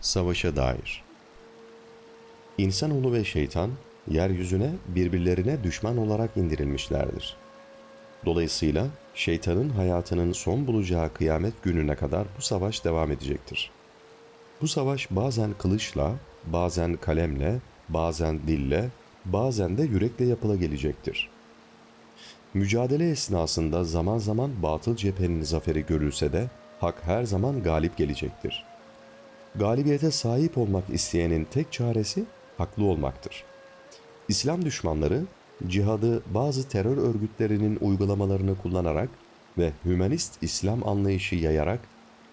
Savaşa dair İnsanoğlu ve şeytan, yeryüzüne birbirlerine düşman olarak indirilmişlerdir. Dolayısıyla şeytanın hayatının son bulacağı kıyamet gününe kadar bu savaş devam edecektir. Bu savaş bazen kılıçla, bazen kalemle, bazen dille, bazen de yürekle yapıla gelecektir. Mücadele esnasında zaman zaman batıl cephenin zaferi görülse de hak her zaman galip gelecektir. Galibiyete sahip olmak isteyenin tek çaresi haklı olmaktır. İslam düşmanları cihadı bazı terör örgütlerinin uygulamalarını kullanarak ve hümanist İslam anlayışı yayarak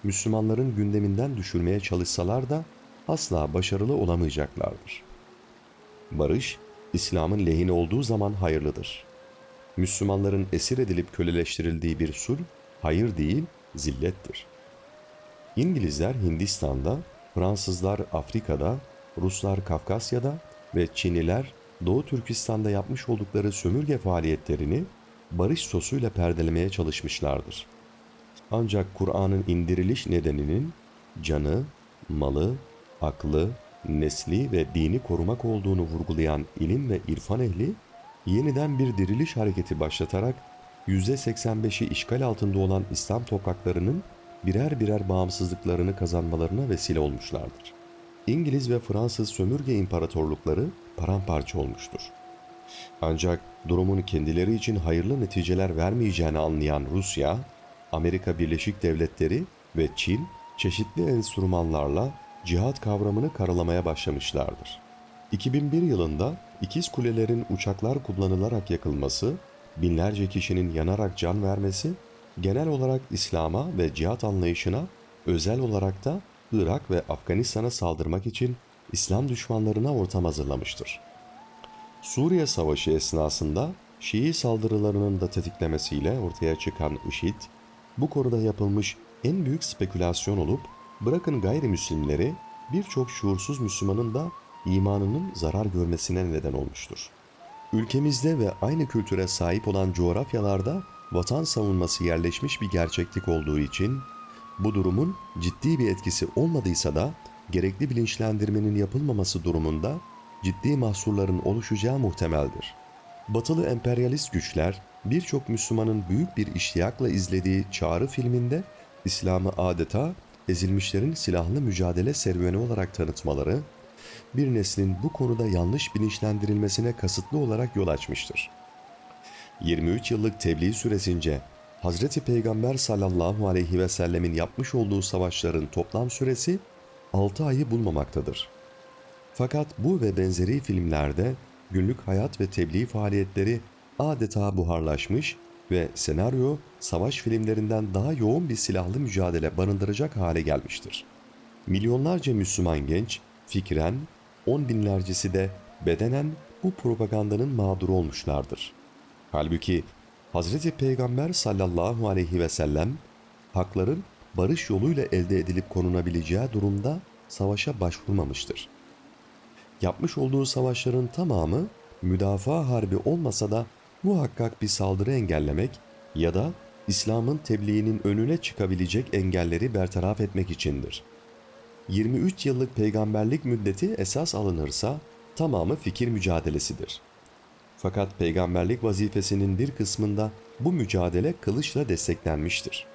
Müslümanların gündeminden düşürmeye çalışsalar da asla başarılı olamayacaklardır. Barış, İslam'ın lehine olduğu zaman hayırlıdır. Müslümanların esir edilip köleleştirildiği bir sulh, hayır değil, zillettir. İngilizler Hindistan'da, Fransızlar Afrika'da, Ruslar Kafkasya'da ve Çinliler Doğu Türkistan'da yapmış oldukları sömürge faaliyetlerini barış sosuyla perdelemeye çalışmışlardır. Ancak Kur'an'ın indiriliş nedeninin canı, malı, aklı, nesli ve dini korumak olduğunu vurgulayan ilim ve irfan ehli, yeniden bir diriliş hareketi başlatarak %85'i işgal altında olan İslam topraklarının birer birer bağımsızlıklarını kazanmalarına vesile olmuşlardır. İngiliz ve Fransız sömürge imparatorlukları paramparça olmuştur. Ancak durumun kendileri için hayırlı neticeler vermeyeceğini anlayan Rusya, Amerika Birleşik Devletleri ve Çin çeşitli enstrümanlarla cihat kavramını karalamaya başlamışlardır. 2001 yılında ikiz kulelerin uçaklar kullanılarak yakılması, binlerce kişinin yanarak can vermesi, genel olarak İslam'a ve cihat anlayışına, özel olarak da Irak ve Afganistan'a saldırmak için İslam düşmanlarına ortam hazırlamıştır. Suriye Savaşı esnasında Şii saldırılarının da tetiklemesiyle ortaya çıkan IŞİD, bu konuda yapılmış en büyük spekülasyon olup bırakın gayrimüslimleri birçok şuursuz Müslümanın da imanının zarar görmesine neden olmuştur. Ülkemizde ve aynı kültüre sahip olan coğrafyalarda vatan savunması yerleşmiş bir gerçeklik olduğu için bu durumun ciddi bir etkisi olmadıysa da gerekli bilinçlendirmenin yapılmaması durumunda ciddi mahsurların oluşacağı muhtemeldir. Batılı emperyalist güçler birçok Müslümanın büyük bir iştiyakla izlediği Çağrı filminde İslam'ı adeta ezilmişlerin silahlı mücadele serüveni olarak tanıtmaları, bir neslin bu konuda yanlış bilinçlendirilmesine kasıtlı olarak yol açmıştır. 23 yıllık tebliğ süresince Hazreti Peygamber sallallahu aleyhi ve sellemin yapmış olduğu savaşların toplam süresi 6 ayı bulmamaktadır. Fakat bu ve benzeri filmlerde günlük hayat ve tebliğ faaliyetleri adeta buharlaşmış ve senaryo savaş filmlerinden daha yoğun bir silahlı mücadele barındıracak hale gelmiştir. Milyonlarca Müslüman genç fikren, on binlercesi de bedenen bu propagandanın mağduru olmuşlardır. Halbuki Hazreti Peygamber sallallahu aleyhi ve sellem hakların barış yoluyla elde edilip korunabileceği durumda savaşa başvurmamıştır. Yapmış olduğu savaşların tamamı müdafaa harbi olmasa da muhakkak bir saldırı engellemek ya da İslam'ın tebliğinin önüne çıkabilecek engelleri bertaraf etmek içindir. 23 yıllık peygamberlik müddeti esas alınırsa tamamı fikir mücadelesidir. Fakat peygamberlik vazifesinin bir kısmında bu mücadele kılıçla desteklenmiştir.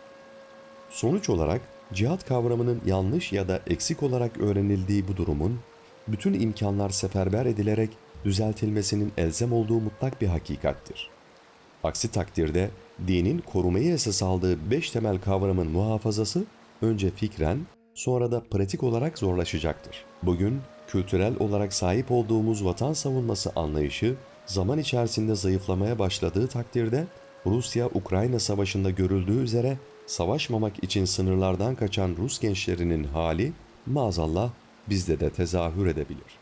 Sonuç olarak cihat kavramının yanlış ya da eksik olarak öğrenildiği bu durumun bütün imkanlar seferber edilerek düzeltilmesinin elzem olduğu mutlak bir hakikattir. Aksi takdirde dinin korumayı esas aldığı beş temel kavramın muhafazası önce fikren sonra da pratik olarak zorlaşacaktır. Bugün kültürel olarak sahip olduğumuz vatan savunması anlayışı zaman içerisinde zayıflamaya başladığı takdirde Rusya-Ukrayna savaşında görüldüğü üzere savaşmamak için sınırlardan kaçan Rus gençlerinin hali maazallah bizde de tezahür edebilir.